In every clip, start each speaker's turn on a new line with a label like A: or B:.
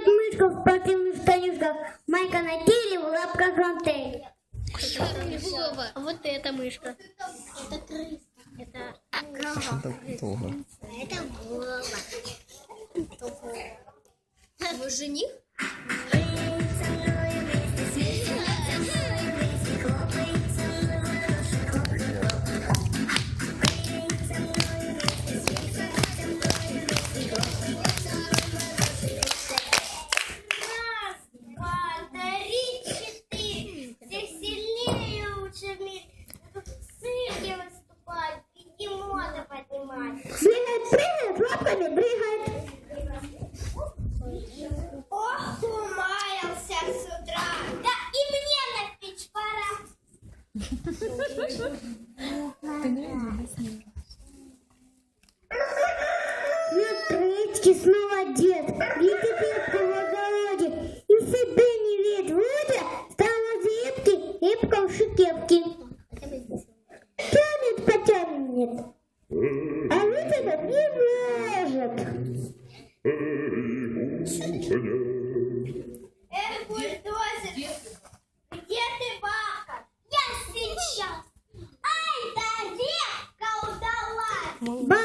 A: Бегает мышка в спортивных штанишках, майка на теле, в лапках гантель.
B: А вот эта мышка. Это крыса. Это крава.
C: Того.
B: Это Вова. Вы жених?
A: Речки, снова дед. Видит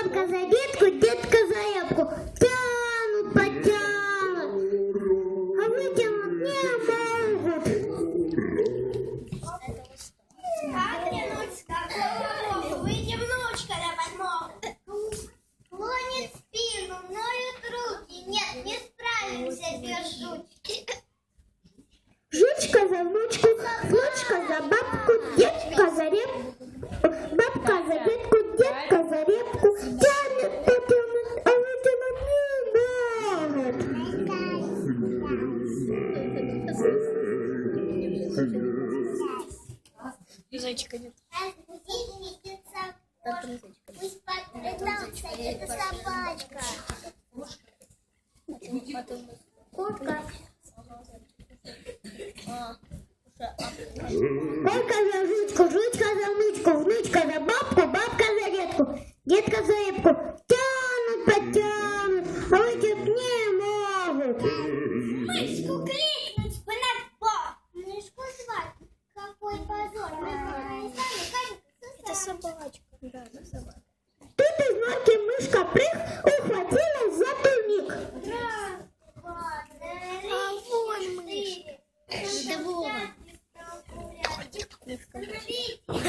D: Бабка
A: за детку, детка за репку. Тянут, потянут. А вытянуть не могут.
D: Как тянуть, какого боку? Выйди, внучка, на подмогу. Клонит спину, ноют руки. Нет, не справимся без.
A: Жучка за внучку, внучка за бабку, детка за репку.
B: Зайчика нет.
D: Пусть подпитался, это собачка.
A: Куртка.
B: А,
A: Бабка за жучку, жучка за внучку, внучка бабку, бабка за детку, детка за репку. Тянут, потянут, а вытянуть не могут.
D: Мышку кликнуть бы на пол. Мышку звать. Какой позор. Мы не знали,
B: это
D: как
B: собачка. Да, это собака.
A: Тут из норки мышка прыг ухватилась за турник.
D: Раз, два, три,
B: А вон
D: четыре.
B: Это Вова.
D: Влево,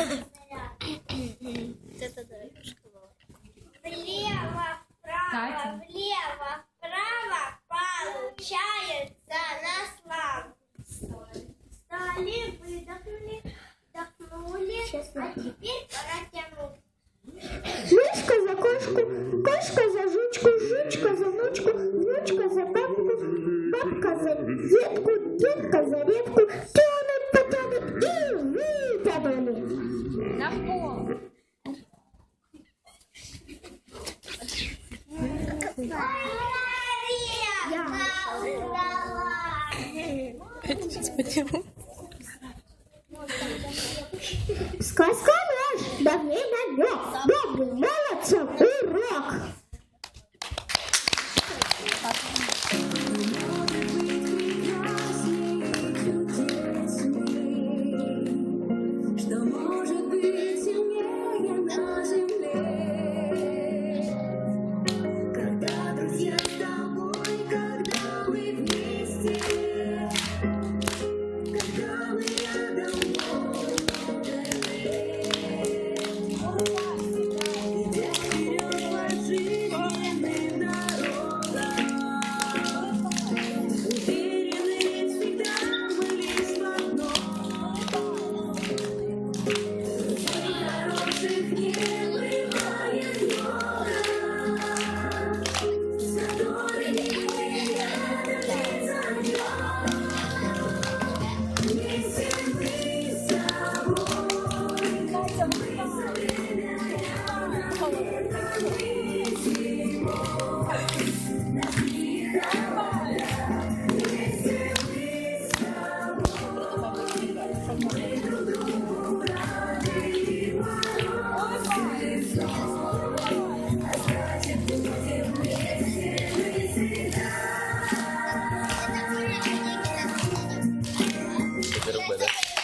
D: вправо, влево, вправо получается на славу. Встали, выдохнули, вдохнули, а теперь пора тянуть.
A: Мышка за кошку, кошка за вытянули.
E: На пол.
A: Сказка наш, давней намек, добрый молодцам урок.